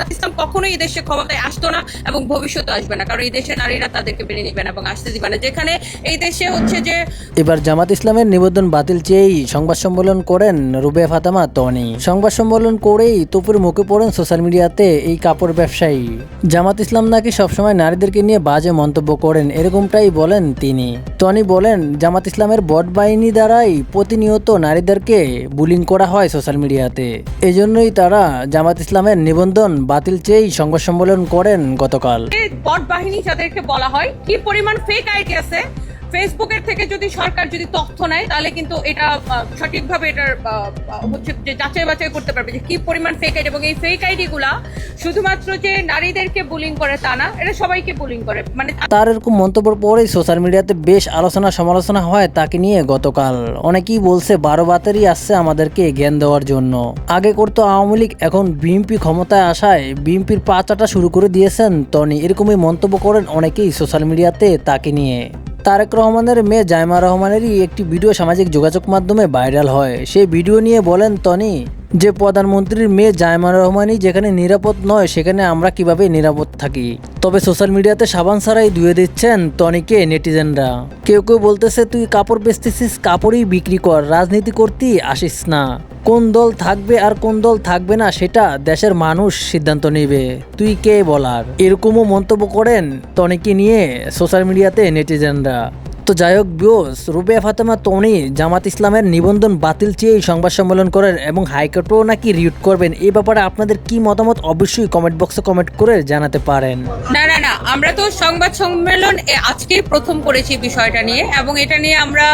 জামাত ইসলাম কখনোই এই দেশে ক্ষমতায় আসতো না এবং ভবিষ্যতে আসবে না। কারণ এই দেশের নারীরা তাদেরকে মেনে নিবে না এবং আসতে দিবে না। যেখানে এই দেশে হচ্ছে যে এবার জামাত ইসলামের নিবেদন বাতিল চেয়েই সংবাদ সম্মেলন করেন রুবে ফাতেমা তনি সংবাদ সম্মেলন করেই তুপুর মুখে পড়েন সোশ্যাল মিডিয়াতে এই কাপড় ব্যবসায়ী। জামাত ইসলাম নাকি সবসময় নারীদেরকে নিয়ে বাজে মন্তব্য করেন, এরকমটাই বলেন তিনি। টনি বলেন, জামাত ইসলামের বট বাহিনী দ্বারাই প্রতিনিয়ত নারীদেরকে বুলিং করা হয় সোশ্যাল মিডিয়াতে। এজন্যই তারা জামাত ইসলামের নিবন্ধন বাতিল চেয়েই সংবাদ সম্মেলন করেন গতকাল। বাহিনী যাদেরকে বলা হয়, কি পরিমাণ ফেক আইডি আছে? ফেসবুকের থেকে যদি সরকার যদি তথ্য নেয়, তাহলে কিন্তু এটা সঠিকভাবে এটার হচ্ছে যে যাচাই বাছাই করতে পারবে যে কি পরিমাণ ফেক আইডি এবং এই ফেক আইডি গুলা শুধুমাত্র যে নারীদেরকে বুলিং করে তা না এটা সবাইকে বুলিং করে। মানে তার এরকম মন্তব্যের পরেই সোশ্যাল মিডিয়াতে বেশ আলোচনা সমালোচনা হয় তাকে নিয়ে গতকাল। অনেকেই বলছে, বারো বাতেরই আসছে আমাদেরকে জ্ঞান দেওয়ার জন্য। আগে করতো আওয়ামী লীগ, এখন বিএনপি ক্ষমতায় আসায় বিএনপির পাচাটা শুরু করে দিয়েছেন টনি। এরকমই মন্তব্য করেন অনেকেই সোশ্যাল মিডিয়াতে তাকে নিয়ে। তারেক রহমানের মেয়ে জাইমা রহমানেরই একটি ভিডিও সামাজিক যোগাযোগ মাধ্যমে ভাইরাল হয়। সেই ভিডিও নিয়ে বলেন টনি যে প্রধানমন্ত্রীর মেয়ে জায়মান রহমানই যেখানে নিরাপদ নয়, সেখানে আমরা কীভাবে নিরাপদ থাকি? তবে সোশ্যাল মিডিয়াতে সাবান সারাই ধুয়ে দিচ্ছেন টনিকে নেটিজেনরা। কেউ কেউ বলতেছে, তুই কাপড় বেচতেছিস, কাপড়ই বিক্রি কর, রাজনীতি করতেই আসিস না। কোন দল থাকবে আর কোন দল থাকবে না, সেটা দেশের মানুষ সিদ্ধান্ত নেবে। তুই কে বলার? এরকমও মন্তব্য করেন টনিকে নিয়ে সোশ্যাল মিডিয়াতে নেটিজেনরা। তো যাই হোক বিওস রুবিয়া ফাতেমা তনি জামাত ইসলামের নিবন্ধন বাতিল চেয়েই সংবাদ সম্মেলন করেন এবং হাইকোর্টও নাকি রিউট করবেন। এই ব্যাপারে আপনাদের কি মতামত অবশ্যই কমেন্ট বক্সে কমেন্ট করে জানাতে পারেন। না না না, আমরা তো সংবাদ সম্মেলন এ আজকেই প্রথম করেছি বিষয়টা নিয়ে এবং এটা নিয়ে আমরা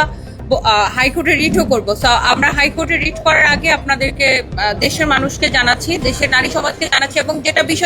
হাইকোর্টে রিটও করব। আমরা হাইকোর্টে রিট করার আগে আপনাদেরকে দেশের মানুষকে জানাচ্ছি, দেশের নারী সমাজকে জানাচ্ছি এবং যেটা বিষয়